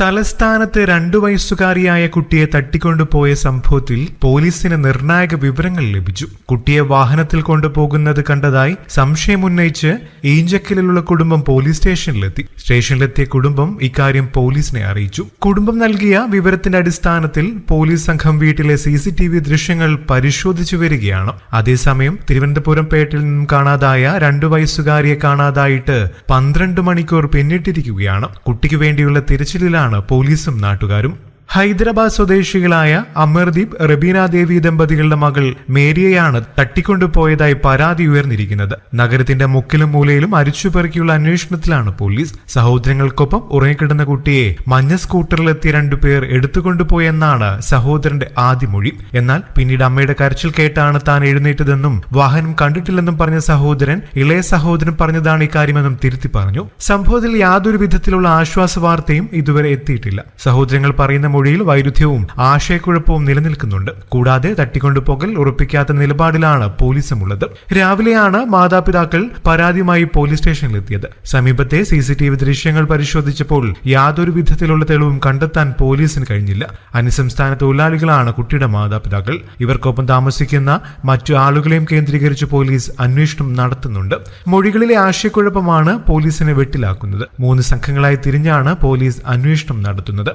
തലസ്ഥാനത്ത് രണ്ടു വയസ്സുകാരിയായ കുട്ടിയെ തട്ടിക്കൊണ്ടുപോയ സംഭവത്തിൽ പോലീസിന് നിർണായക വിവരങ്ങൾ ലഭിച്ചു. കുട്ടിയെ വാഹനത്തിൽ കൊണ്ടുപോകുന്നത് കണ്ടതായി സംശയമുന്നയിച്ച് ഈഞ്ചക്കലിലുള്ള കുടുംബം പോലീസ് സ്റ്റേഷനിലെത്തി. സ്റ്റേഷനിലെത്തിയ കുടുംബം ഇക്കാര്യം പോലീസിനെ അറിയിച്ചു. കുടുംബം നൽകിയ വിവരത്തിന്റെ അടിസ്ഥാനത്തിൽ പോലീസ് സംഘം വീട്ടിലെ സി ദൃശ്യങ്ങൾ പരിശോധിച്ചു വരികയാണ്. അതേസമയം തിരുവനന്തപുരം പേട്ടിൽ നിന്നും കാണാതായ രണ്ടു വയസ്സുകാരിയെ കാണാതായിട്ട് പന്ത്രണ്ട് മണിക്കൂർ പിന്നിട്ടിരിക്കുകയാണ്. കുട്ടിക്ക് വേണ്ടിയുള്ള തിരച്ചിലിലാണ് പോലീസും നാട്ടുകാരും ഹൈദരാബാദ് സ്വദേശികളായ അമർദീപ് റബീന ദേവി ദമ്പതികളുടെ മകൾ മേരിയെയാണ് തട്ടിക്കൊണ്ടുപോയതായി പരാതി ഉയർന്നിരിക്കുന്നത്. നഗരത്തിന്റെ മുക്കിലും മൂലയിലും അരിച്ചുപെറുക്കിയുള്ള അന്വേഷണത്തിലാണ് പോലീസ്. സഹോദരങ്ങൾക്കൊപ്പം ഉറങ്ങിക്കിടന്ന കുട്ടിയെ മഞ്ഞ സ്കൂട്ടറിലെത്തിയ രണ്ടുപേർ എടുത്തുകൊണ്ടുപോയെന്നാണ് സഹോദരന്റെ ആദ്യ മൊഴി. എന്നാൽ പിന്നീട് അമ്മയുടെ കരച്ചിൽ കേട്ടാണ് താൻ എഴുന്നേറ്റതെന്നും വാഹനം കണ്ടിട്ടില്ലെന്നും പറഞ്ഞ സഹോദരൻ ഇളയ സഹോദരൻ പറഞ്ഞതാണ് ഇക്കാര്യമെന്നും തിരുത്തി പറഞ്ഞു. സംഭവത്തിൽ യാതൊരു വിധത്തിലുള്ള ആശ്വാസ വാർത്തയും ഇതുവരെ എത്തിയിട്ടില്ല. സഹോദരങ്ങൾ പറയുന്ന മൊഴിയിൽ വൈരുദ്ധ്യവും ആശയക്കുഴപ്പവും നിലനിൽക്കുന്നുണ്ട്. കൂടാതെ തട്ടിക്കൊണ്ടുപോകൽ ഉറപ്പിക്കാത്ത നിലപാടിലാണ് പോലീസും ഉള്ളത് രാവിലെയാണ് മാതാപിതാക്കൾ പരാതിയുമായി പോലീസ് സ്റ്റേഷനിലെത്തിയത്. സമീപത്തെ സി സി ടി വി ദൃശ്യങ്ങൾ പരിശോധിച്ചപ്പോൾ യാതൊരു വിധത്തിലുള്ള തെളിവും കണ്ടെത്താൻ പോലീസിന് കഴിഞ്ഞില്ല. അന്യസംസ്ഥാന തൊഴിലാളികളാണ് കുട്ടിയുടെ മാതാപിതാക്കൾ. ഇവർക്കൊപ്പം താമസിക്കുന്ന മറ്റു ആളുകളെയും കേന്ദ്രീകരിച്ച് പോലീസ് അന്വേഷണം നടത്തുന്നുണ്ട്. മൊഴികളിലെ ആശയക്കുഴപ്പമാണ് പോലീസിനെ വെട്ടിലാക്കുന്നത്. മൂന്ന് സംഘങ്ങളായി തിരിഞ്ഞാണ് പോലീസ് അന്വേഷണം നടത്തുന്നത്.